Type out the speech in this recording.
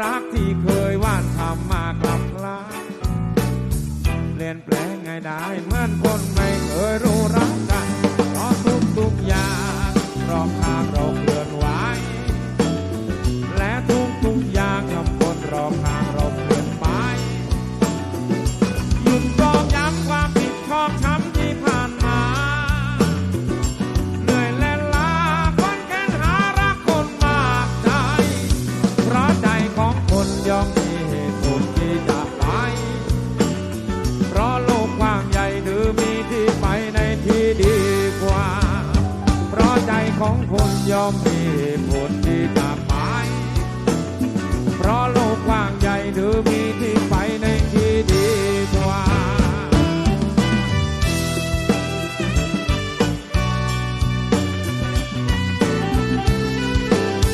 รักที่เคยว่านทำมากลับลาเปลี่ยนแปลงไงได้เหมือนคนไม่เคยรู้รักกันเพราะทุกทุกๆอย่างรอบข้างเรา ของคนยอมมีผลดีตาม